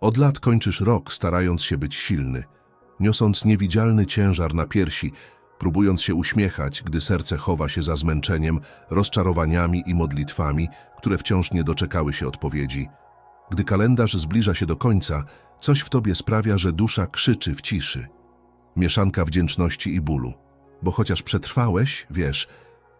Od lat kończysz rok, starając się być silny, niosąc niewidzialny ciężar na piersi, próbując się uśmiechać, gdy serce chowa się za zmęczeniem, rozczarowaniami i modlitwami, które wciąż nie doczekały się odpowiedzi. Gdy kalendarz zbliża się do końca, coś w tobie sprawia, że dusza krzyczy w ciszy. Mieszanka wdzięczności i bólu. Bo chociaż przetrwałeś, wiesz,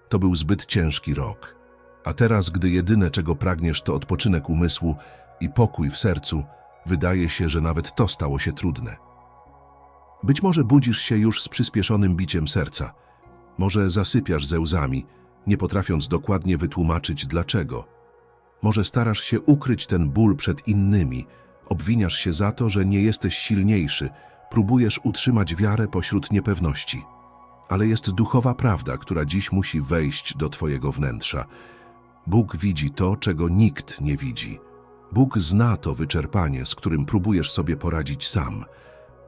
to był zbyt ciężki rok. A teraz, gdy jedyne, czego pragniesz, to odpoczynek umysłu i pokój w sercu, wydaje się, że nawet to stało się trudne. Być może budzisz się już z przyspieszonym biciem serca. Może zasypiasz ze łzami, nie potrafiąc dokładnie wytłumaczyć dlaczego. Może starasz się ukryć ten ból przed innymi, obwiniasz się za to, że nie jesteś silniejszy, próbujesz utrzymać wiarę pośród niepewności. Ale jest duchowa prawda, która dziś musi wejść do twojego wnętrza. Bóg widzi to, czego nikt nie widzi. Bóg zna to wyczerpanie, z którym próbujesz sobie poradzić sam.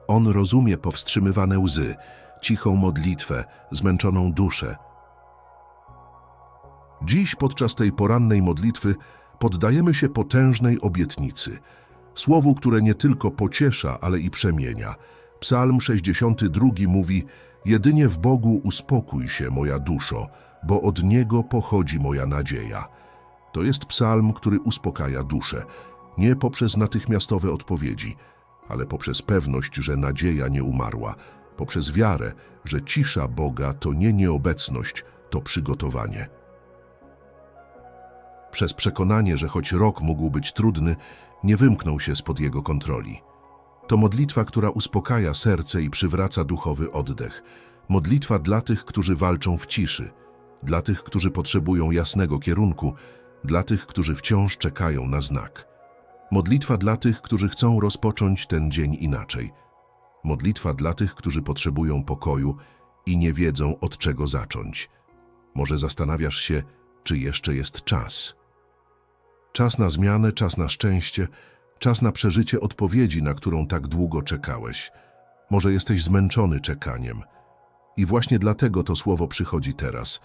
On rozumie powstrzymywane łzy, cichą modlitwę, zmęczoną duszę. Dziś podczas tej porannej modlitwy poddajemy się potężnej obietnicy. Słowu, które nie tylko pociesza, ale i przemienia. Psalm 62 mówi: Jedynie w Bogu uspokój się, moja duszo, bo od Niego pochodzi moja nadzieja. To jest psalm, który uspokaja duszę, nie poprzez natychmiastowe odpowiedzi, ale poprzez pewność, że nadzieja nie umarła, poprzez wiarę, że cisza Boga to nie nieobecność, to przygotowanie. Przez przekonanie, że choć rok mógł być trudny, nie wymknął się spod jego kontroli. To modlitwa, która uspokaja serce i przywraca duchowy oddech. Modlitwa dla tych, którzy walczą w ciszy, dla tych, którzy potrzebują jasnego kierunku, dla tych, którzy wciąż czekają na znak. Modlitwa dla tych, którzy chcą rozpocząć ten dzień inaczej. Modlitwa dla tych, którzy potrzebują pokoju i nie wiedzą od czego zacząć. Może zastanawiasz się, czy jeszcze jest czas. Czas na zmianę, czas na szczęście, czas na przeżycie odpowiedzi, na którą tak długo czekałeś. Może jesteś zmęczony czekaniem. I właśnie dlatego to słowo przychodzi teraz.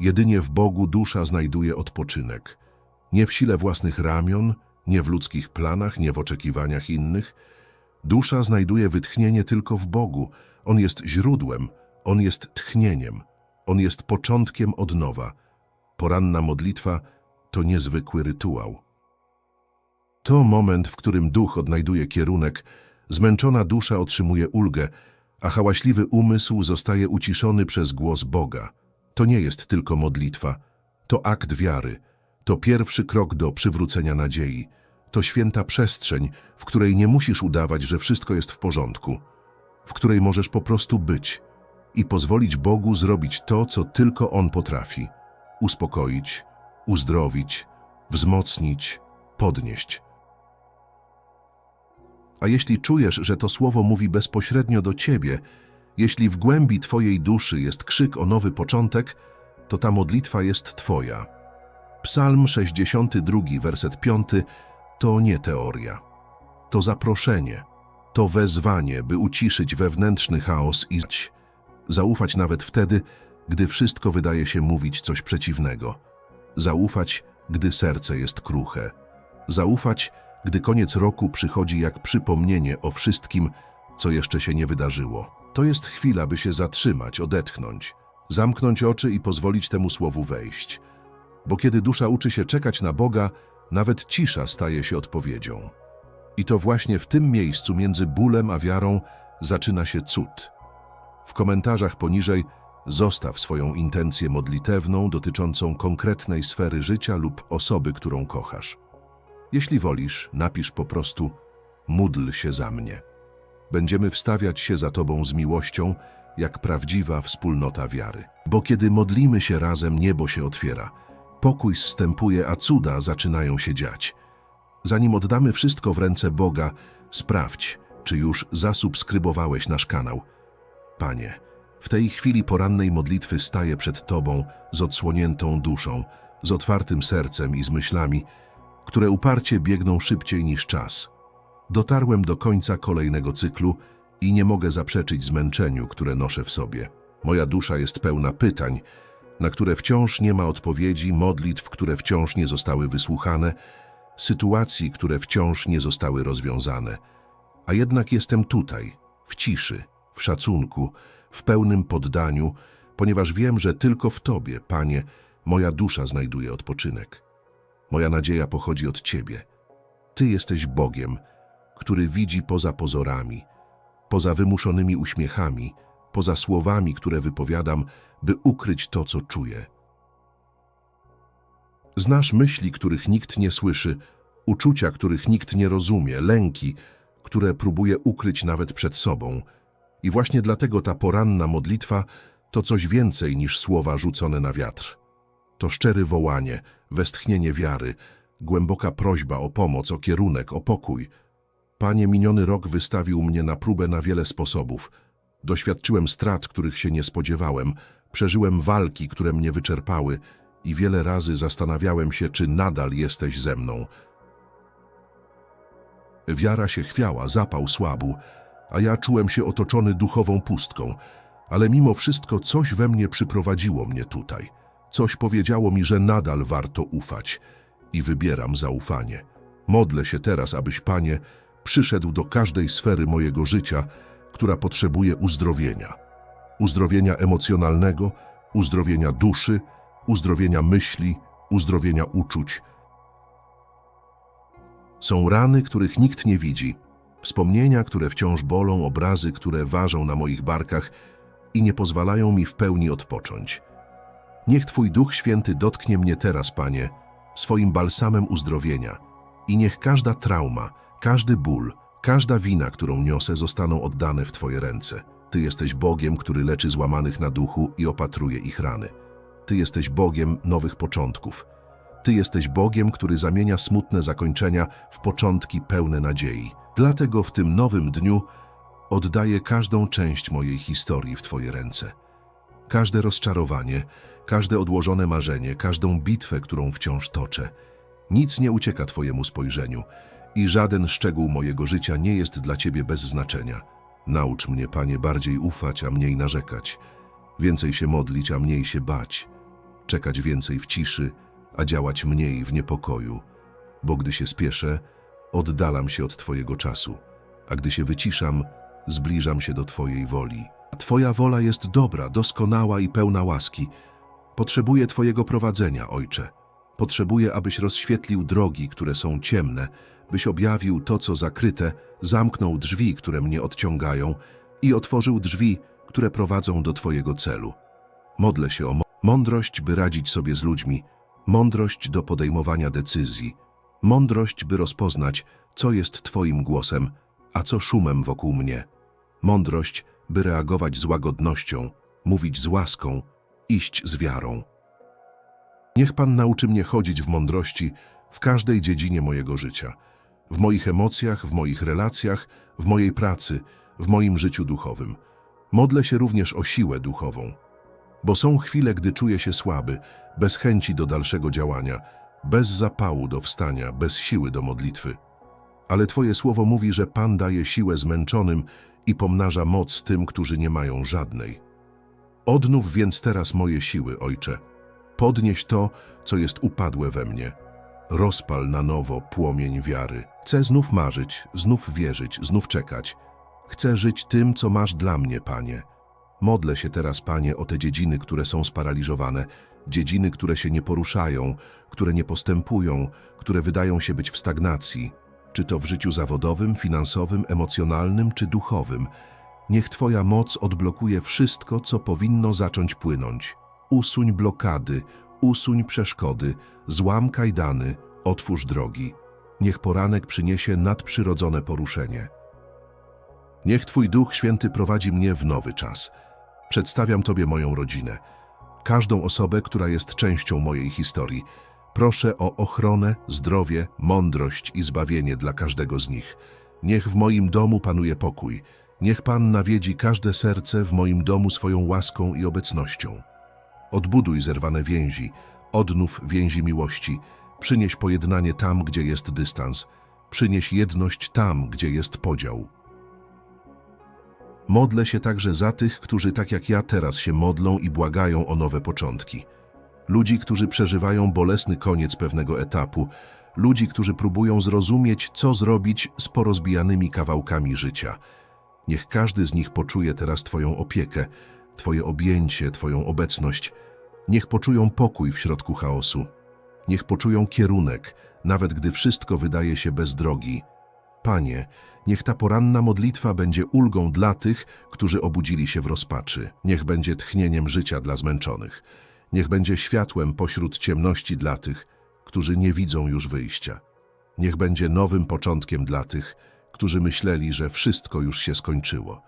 Jedynie w Bogu dusza znajduje odpoczynek. Nie w sile własnych ramion, nie w ludzkich planach, nie w oczekiwaniach innych. Dusza znajduje wytchnienie tylko w Bogu. On jest źródłem, On jest tchnieniem, On jest początkiem od nowa. Poranna modlitwa to niezwykły rytuał. To moment, w którym duch odnajduje kierunek, zmęczona dusza otrzymuje ulgę, a hałaśliwy umysł zostaje uciszony przez głos Boga. To nie jest tylko modlitwa, to akt wiary, to pierwszy krok do przywrócenia nadziei, to święta przestrzeń, w której nie musisz udawać, że wszystko jest w porządku, w której możesz po prostu być i pozwolić Bogu zrobić to, co tylko On potrafi uspokoić, uzdrowić, wzmocnić, podnieść. A jeśli czujesz, że to słowo mówi bezpośrednio do ciebie, jeśli w głębi twojej duszy jest krzyk o nowy początek, to ta modlitwa jest twoja. Psalm 62, werset 5 to nie teoria. To zaproszenie, to wezwanie, by uciszyć wewnętrzny chaos i zaufać nawet wtedy, gdy wszystko wydaje się mówić coś przeciwnego. Zaufać, gdy serce jest kruche. Zaufać, gdy koniec roku przychodzi jak przypomnienie o wszystkim, co jeszcze się nie wydarzyło. To jest chwila, by się zatrzymać, odetchnąć, zamknąć oczy i pozwolić temu słowu wejść. Bo kiedy dusza uczy się czekać na Boga, nawet cisza staje się odpowiedzią. I to właśnie w tym miejscu między bólem a wiarą zaczyna się cud. W komentarzach poniżej zostaw swoją intencję modlitewną dotyczącą konkretnej sfery życia lub osoby, którą kochasz. Jeśli wolisz, napisz po prostu módl się za mnie. Będziemy wstawiać się za Tobą z miłością, jak prawdziwa wspólnota wiary. Bo kiedy modlimy się razem, niebo się otwiera, pokój zstępuje, a cuda zaczynają się dziać. Zanim oddamy wszystko w ręce Boga, sprawdź, czy już zasubskrybowałeś nasz kanał. Panie, w tej chwili porannej modlitwy staję przed Tobą z odsłoniętą duszą, z otwartym sercem i z myślami, które uparcie biegną szybciej niż czas. Dotarłem do końca kolejnego cyklu i nie mogę zaprzeczyć zmęczeniu, które noszę w sobie. Moja dusza jest pełna pytań, na które wciąż nie ma odpowiedzi, modlitw, które wciąż nie zostały wysłuchane, sytuacji, które wciąż nie zostały rozwiązane. A jednak jestem tutaj, w ciszy, w szacunku, w pełnym poddaniu, ponieważ wiem, że tylko w Tobie, Panie, moja dusza znajduje odpoczynek. Moja nadzieja pochodzi od Ciebie. Ty jesteś Bogiem, który widzi poza pozorami, poza wymuszonymi uśmiechami, poza słowami, które wypowiadam, by ukryć to, co czuję. Znasz myśli, których nikt nie słyszy, uczucia, których nikt nie rozumie, lęki, które próbuje ukryć nawet przed sobą. I właśnie dlatego ta poranna modlitwa to coś więcej niż słowa rzucone na wiatr. To szczere wołanie, westchnienie wiary, głęboka prośba o pomoc, o kierunek, o pokój. Panie, miniony rok wystawił mnie na próbę na wiele sposobów. Doświadczyłem strat, których się nie spodziewałem, przeżyłem walki, które mnie wyczerpały i wiele razy zastanawiałem się, czy nadal jesteś ze mną. Wiara się chwiała, zapał słabł, a ja czułem się otoczony duchową pustką, ale mimo wszystko coś we mnie przyprowadziło mnie tutaj. Coś powiedziało mi, że nadal warto ufać i wybieram zaufanie. Modlę się teraz, abyś, Panie, przyszedł do każdej sfery mojego życia, która potrzebuje uzdrowienia. Uzdrowienia emocjonalnego, uzdrowienia duszy, uzdrowienia myśli, uzdrowienia uczuć. Są rany, których nikt nie widzi, wspomnienia, które wciąż bolą, obrazy, które ważą na moich barkach i nie pozwalają mi w pełni odpocząć. Niech Twój Duch Święty dotknie mnie teraz, Panie, swoim balsamem uzdrowienia i niech każda trauma, każdy ból, każda wina, którą niosę, zostaną oddane w Twoje ręce. Ty jesteś Bogiem, który leczy złamanych na duchu i opatruje ich rany. Ty jesteś Bogiem nowych początków. Ty jesteś Bogiem, który zamienia smutne zakończenia w początki pełne nadziei. Dlatego w tym nowym dniu oddaję każdą część mojej historii w Twoje ręce. Każde rozczarowanie, każde odłożone marzenie, każdą bitwę, którą wciąż toczę. Nic nie ucieka Twojemu spojrzeniu i żaden szczegół mojego życia nie jest dla Ciebie bez znaczenia. Naucz mnie, Panie, bardziej ufać, a mniej narzekać. Więcej się modlić, a mniej się bać. Czekać więcej w ciszy, a działać mniej w niepokoju. Bo gdy się spieszę, oddalam się od Twojego czasu, a gdy się wyciszam, zbliżam się do Twojej woli. Twoja wola jest dobra, doskonała i pełna łaski. Potrzebuję Twojego prowadzenia, Ojcze. Potrzebuję, abyś rozświetlił drogi, które są ciemne, byś objawił to, co zakryte, zamknął drzwi, które mnie odciągają i otworzył drzwi, które prowadzą do Twojego celu. Modlę się o mądrość, by radzić sobie z ludźmi, mądrość do podejmowania decyzji, mądrość, by rozpoznać, co jest Twoim głosem, a co szumem wokół mnie, mądrość, by reagować z łagodnością, mówić z łaską, iść z wiarą. Niech Pan nauczy mnie chodzić w mądrości w każdej dziedzinie mojego życia, w moich emocjach, w moich relacjach, w mojej pracy, w moim życiu duchowym. Modlę się również o siłę duchową, bo są chwile, gdy czuję się słaby, bez chęci do dalszego działania, bez zapału do wstania, bez siły do modlitwy. Ale Twoje słowo mówi, że Pan daje siłę zmęczonym i pomnaża moc tym, którzy nie mają żadnej. Odnów więc teraz moje siły, Ojcze. Podnieś to, co jest upadłe we mnie. Rozpal na nowo płomień wiary. Chcę znów marzyć, znów wierzyć, znów czekać. Chcę żyć tym, co masz dla mnie, Panie. Modlę się teraz, Panie, o te dziedziny, które są sparaliżowane, dziedziny, które się nie poruszają, które nie postępują, które wydają się być w stagnacji, czy to w życiu zawodowym, finansowym, emocjonalnym czy duchowym. Niech Twoja moc odblokuje wszystko, co powinno zacząć płynąć. Usuń blokady, usuń przeszkody, złam kajdany, otwórz drogi. Niech poranek przyniesie nadprzyrodzone poruszenie. Niech Twój Duch Święty prowadzi mnie w nowy czas. Przedstawiam Tobie moją rodzinę, każdą osobę, która jest częścią mojej historii. Proszę o ochronę, zdrowie, mądrość i zbawienie dla każdego z nich. Niech w moim domu panuje pokój. Niech Pan nawiedzi każde serce w moim domu swoją łaską i obecnością. Odbuduj zerwane więzi, odnów więzi miłości, przynieś pojednanie tam, gdzie jest dystans, przynieś jedność tam, gdzie jest podział. Modlę się także za tych, którzy tak jak ja teraz się modlą i błagają o nowe początki. Ludzi, którzy przeżywają bolesny koniec pewnego etapu, ludzi, którzy próbują zrozumieć, co zrobić z porozbijanymi kawałkami życia. Niech każdy z nich poczuje teraz Twoją opiekę, Twoje objęcie, Twoją obecność. Niech poczują pokój w środku chaosu. Niech poczują kierunek, nawet gdy wszystko wydaje się bez drogi. Panie, niech ta poranna modlitwa będzie ulgą dla tych, którzy obudzili się w rozpaczy. Niech będzie tchnieniem życia dla zmęczonych. Niech będzie światłem pośród ciemności dla tych, którzy nie widzą już wyjścia. Niech będzie nowym początkiem dla tych, którzy myśleli, że wszystko już się skończyło.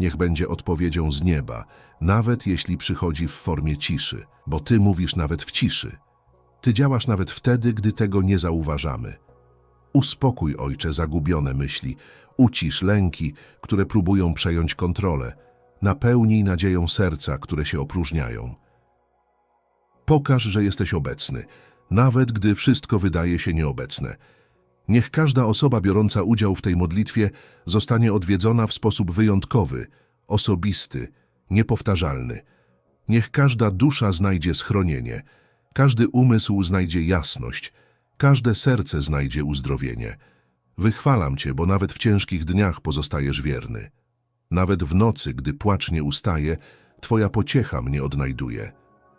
Niech będzie odpowiedzią z nieba, nawet jeśli przychodzi w formie ciszy, bo Ty mówisz nawet w ciszy. Ty działasz nawet wtedy, gdy tego nie zauważamy. Uspokój, Ojcze, zagubione myśli, ucisz lęki, które próbują przejąć kontrolę, napełnij nadzieją serca, które się opróżniają. Pokaż, że jesteś obecny, nawet gdy wszystko wydaje się nieobecne. Niech każda osoba biorąca udział w tej modlitwie zostanie odwiedzona w sposób wyjątkowy, osobisty, niepowtarzalny. Niech każda dusza znajdzie schronienie, każdy umysł znajdzie jasność, każde serce znajdzie uzdrowienie. Wychwalam Cię, bo nawet w ciężkich dniach pozostajesz wierny. Nawet w nocy, gdy płacz nie ustaje, Twoja pociecha mnie odnajduje.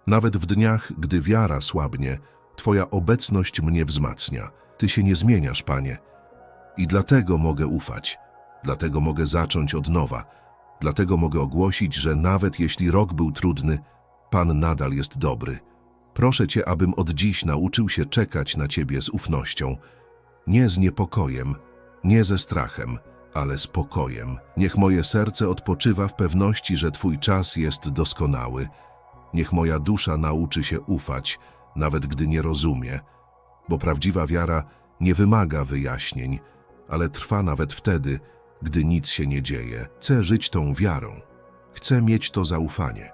Nawet w dniach, gdy wiara słabnie, Twoja obecność mnie wzmacnia. Ty się nie zmieniasz, Panie. I dlatego mogę ufać. Dlatego mogę zacząć od nowa. Dlatego mogę ogłosić, że nawet jeśli rok był trudny, Pan nadal jest dobry. Proszę Cię, abym od dziś nauczył się czekać na Ciebie z ufnością. Nie z niepokojem, nie ze strachem, ale spokojem. Niech moje serce odpoczywa w pewności, że Twój czas jest doskonały. Niech moja dusza nauczy się ufać, nawet gdy nie rozumie, bo prawdziwa wiara nie wymaga wyjaśnień, ale trwa nawet wtedy, gdy nic się nie dzieje. Chcę żyć tą wiarą. Chcę mieć to zaufanie.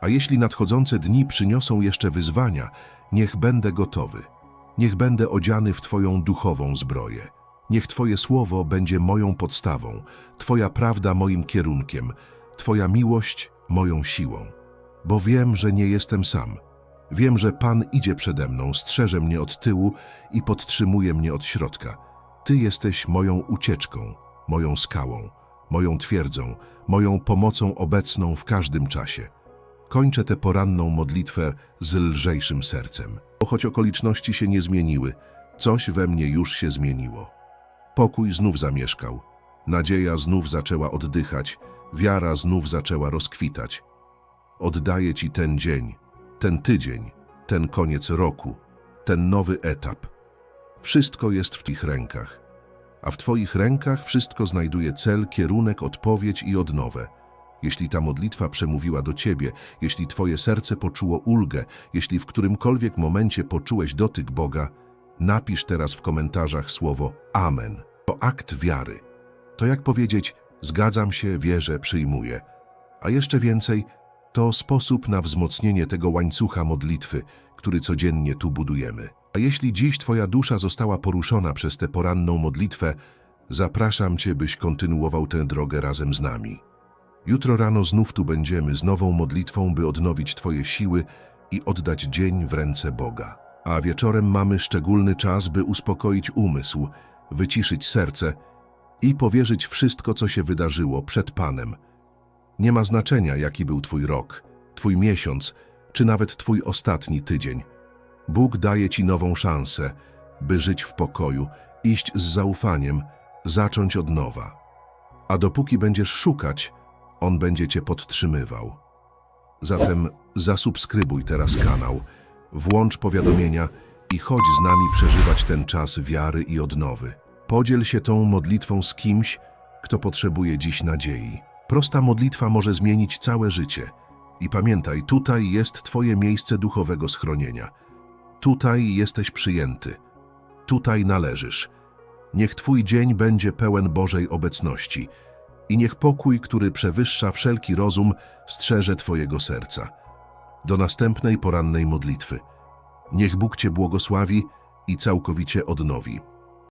A jeśli nadchodzące dni przyniosą jeszcze wyzwania, niech będę gotowy. Niech będę odziany w Twoją duchową zbroję. Niech Twoje słowo będzie moją podstawą, Twoja prawda moim kierunkiem, Twoja miłość moją siłą. Bo wiem, że nie jestem sam. Wiem, że Pan idzie przede mną, strzeże mnie od tyłu i podtrzymuje mnie od środka. Ty jesteś moją ucieczką, moją skałą, moją twierdzą, moją pomocą obecną w każdym czasie. Kończę tę poranną modlitwę z lżejszym sercem. Bo choć okoliczności się nie zmieniły, coś we mnie już się zmieniło. Pokój znów zamieszkał, nadzieja znów zaczęła oddychać, wiara znów zaczęła rozkwitać. Oddaję Ci ten dzień, ten tydzień, ten koniec roku, ten nowy etap. Wszystko jest w Twoich rękach, a w Twoich rękach wszystko znajduje cel, kierunek, odpowiedź i odnowę. Jeśli ta modlitwa przemówiła do Ciebie, jeśli Twoje serce poczuło ulgę, jeśli w którymkolwiek momencie poczułeś dotyk Boga, napisz teraz w komentarzach słowo Amen. To akt wiary. To jak powiedzieć, zgadzam się, wierzę, przyjmuję. A jeszcze więcej, to sposób na wzmocnienie tego łańcucha modlitwy, który codziennie tu budujemy. A jeśli dziś Twoja dusza została poruszona przez tę poranną modlitwę, zapraszam Cię, byś kontynuował tę drogę razem z nami. Jutro rano znów tu będziemy z nową modlitwą, by odnowić Twoje siły i oddać dzień w ręce Boga. A wieczorem mamy szczególny czas, by uspokoić umysł, wyciszyć serce i powierzyć wszystko, co się wydarzyło przed Panem. Nie ma znaczenia, jaki był Twój rok, Twój miesiąc, czy nawet Twój ostatni tydzień. Bóg daje Ci nową szansę, by żyć w pokoju, iść z zaufaniem, zacząć od nowa. A dopóki będziesz szukać, On będzie Cię podtrzymywał. Zatem zasubskrybuj teraz kanał, włącz powiadomienia i chodź z nami przeżywać ten czas wiary i odnowy. Podziel się tą modlitwą z kimś, kto potrzebuje dziś nadziei. Prosta modlitwa może zmienić całe życie. I pamiętaj, tutaj jest Twoje miejsce duchowego schronienia. Tutaj jesteś przyjęty. Tutaj należysz. Niech Twój dzień będzie pełen Bożej obecności i niech pokój, który przewyższa wszelki rozum, strzeże Twojego serca. Do następnej porannej modlitwy. Niech Bóg Cię błogosławi i całkowicie odnowi.